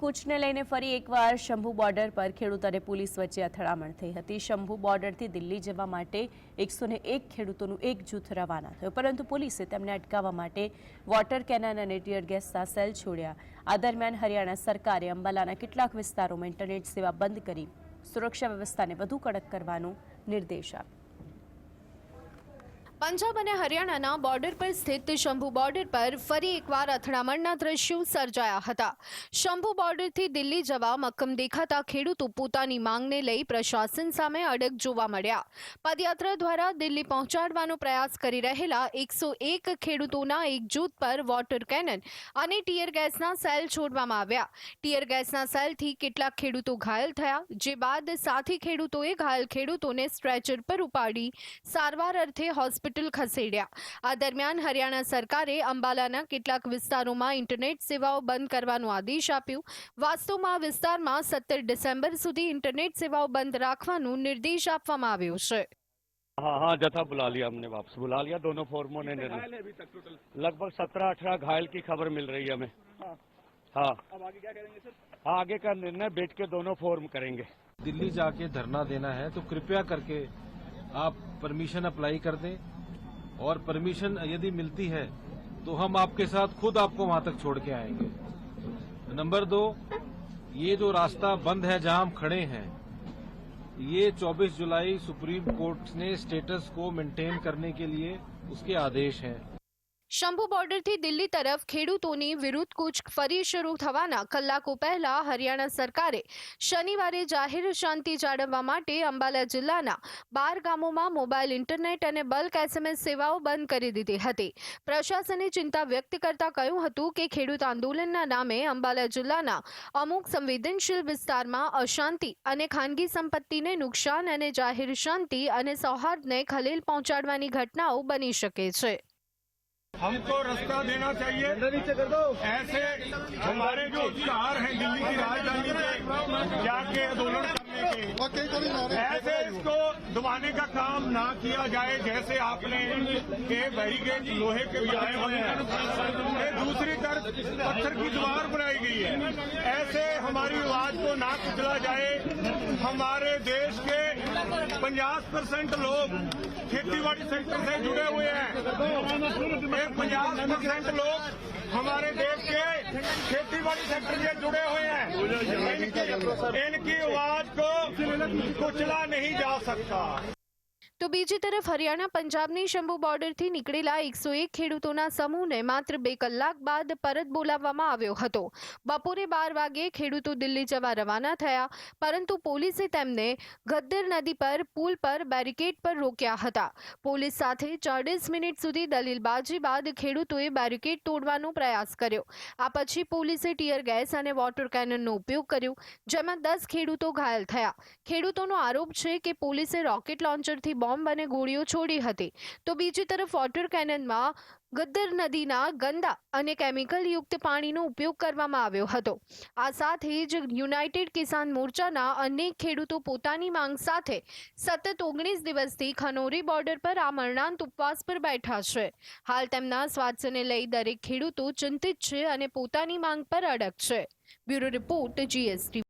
કૂચને લઈને ફરી એકવાર શંભુ બોર્ડર પર ખેડૂત અને પોલીસ વચ્ચે અથડામણ થઈ હતી. શંભુ બોર્ડરથી દિલ્હી જવા માટે એકસો એક ખેડૂતોનું એક જૂથ રવાના થયું. પરંતુ પોલીસે તેમને અટકાવવા માટે વોટર કેનન અને ટીયર ગેસના સેલ છોડ્યા. આ દરમિયાન હરિયાણા સરકારે અંબાલાના કેટલાક વિસ્તારોમાં ઇન્ટરનેટ સેવા બંધ કરી સુરક્ષા વ્યવસ્થાને વધુ કડક કરવાનો નિર્દેશ આપ્યો. પંજાબ અને હરિયાણાના બોર્ડર પર સ્થિત શંભુ બોર્ડર પર ફરી એકવાર અથડામણના દ્રશ્યો સર્જાયા હતા. શંભુ બોર્ડરથી દિલ્હી જવા મક્કમ દેખાતા ખેડૂતો પોતાની માંગને લઈ પ્રશાસન સામે અડગ જોવા મળ્યા. પદયાત્રા દ્વારા દિલ્હી પહોંચાડવાનો પ્રયાસ કરી રહેલા એકસો એક ખેડૂતોના એક જૂથ પર વોટર કેનન અને ટીયર ગેસના સેલ છોડવામાં આવ્યા. ટીયર ગેસના સેલથી કેટલાક ખેડૂતો ઘાયલ થયા, જે બાદ સાથી ખેડૂતોએ ઘાયલ ખેડૂતોને સ્ટ્રેચર પર ઉપાડી સારવાર અર્થે હોસ્પિટલ ખસેડ્યા આ દરમિયાન હરિયાણા સરકારે અંબાલાના કેટલાક વિસ્તારોમાં ઇન્ટરનેટ સેવાઓ બંધ કરવાનો આદેશ આપ્યો વાસ્તવમાં આ વિસ્તારમાં સત્તર ડિસેમ્બર સુધી ઇન્ટરનેટ સેવાઓ બંધ રાખવાનો નિર્દેશ આપવામાં આવ્યો છે हाँ हाँ जथा बुला लिया हमने वापस बुला लिया दोनों फोरमों ने निर्णय घायल है अभी तक टोटल लगभग सत्रह अठारह घायल की खबर मिल रही है हमें हाँ हाँ अब आगे क्या करेंगे सर हाँ आगे का निर्णय बैठ के दोनों फोरम करेंगे दिल्ली जाके धरना देना है तो कृपया करके आप परमिशन अप्लाई कर दें और परमिशन यदि मिलती है तो हम आपके साथ खुद आपको वहाँ तक छोड़ के आएँगे। नंबर दो, ये जो रास्ता बंद है जहाँ हम खड़े हैं, ये 24 जुलाई सुप्रीम कोर्ट ने स्टेटस को मेंटेन करने के लिए उसके आदेश हैं। શંભુ બોર્ડરથી દિલ્હી તરફ ખેડૂતોની વિરુદ્ધ કૂચ ફરી શરૂ થવાના કલાકો પહેલા હરિયાણા સરકારે શનિવારે જાહેર શાંતિ જાળવવા માટે અંબાલા જિલ્લાના બાર ગામોમાં મોબાઈલ, ઇન્ટરનેટ અને બલ્ક એસએમએસ સેવાઓ બંધ કરી દીધી હતી. પ્રશાસને ચિંતા વ્યક્ત કરતા કહ્યું હતું કે ખેડૂત આંદોલનના નામે અંબાલા જિલ્લાના અમુક સંવેદનશીલ વિસ્તારમાં અશાંતિ અને ખાનગી સંપત્તિને નુકસાન અને જાહેર શાંતિ અને સૌહાર્દને ખલેલ પહોંચાડવાની ઘટનાઓ બની શકે છે. हमको रास्ता देना चाहिए। ऐसे हमारे जो अधिकार हैं दिल्ली की राजधानी में जाके आंदोलन करने के, ऐसे इसको दबाने का काम ना किया जाए जैसे आपने के बैरिकेड लोहे के बनाए हुए हैं। दूसरी तरफ़ पत्थर की दीवार बनाई गई है। ऐसे हमारी आवाज़ को ना कुचला जाए। हमारे देश के 50 परसेंट लोग खेतीबाड़ी सेक्टर से जुड़े हुए हैं। पचास परसेंट लोग हमारे देश के खेती बाड़ी सेक्टर से जुड़े हुए हैं। इनकी आवाज़ को कुचला नहीं जा सकता। તો બીજી તરફ હરિયાણા પંજાબની શંભુ બોર્ડરથી નીકળેલા એકસો એક ખેડૂતોના સમૂહને માત્ર બે કલાક બાદ પરત બોલાવવામાં આવ્યો હતો. બપોરે બાર વાગે ખેડૂતો દિલ્હી જવા રવાના થયા, પરંતુ પોલીસે તેમને ગદ્દર નદી પર, પુલ પર, બેરિકેડ પર રોક્યા હતા. પોલીસ સાથે ચાળીસ મિનિટ સુધી દલીલબાજી બાદ ખેડૂતોએ બેરિકેડ તોડવાનો પ્રયાસ કર્યો. આ પછી પોલીસે ટીયર ગેસ અને વોટર કેનનનો ઉપયોગ કર્યો, જેમાં દસ ખેડૂતો ઘાયલ થયા. ખેડૂતોનો આરોપ છે કે પોલીસે રોકેટ લોન્ચરથી બોમ્બ અને ગોળીઓ છોડી હતી. તો બીજી તરફ વોટર કેનનમાં ગદ્દર નદીના ગંદા અને કેમિકલ યુક્ત પાણીનો ઉપયોગ કરવામાં આવ્યો હતો. આ સાથે જ યુનાઇટેડ કિસાન મોરચાના અનેક ખેડૂતો પોતાની માંગ સાથે સતત ઓગણીસ દિવસથી ખનોરી બોર્ડર પર આ મરણાંત ઉપવાસ પર બેઠા છે. હાલ તેમના સ્વાસ્થ્યને લઈ દરેક ખેડૂતો ચિંતિત છે અને પોતાની માંગ પર અડગ છે. Bureau report GST.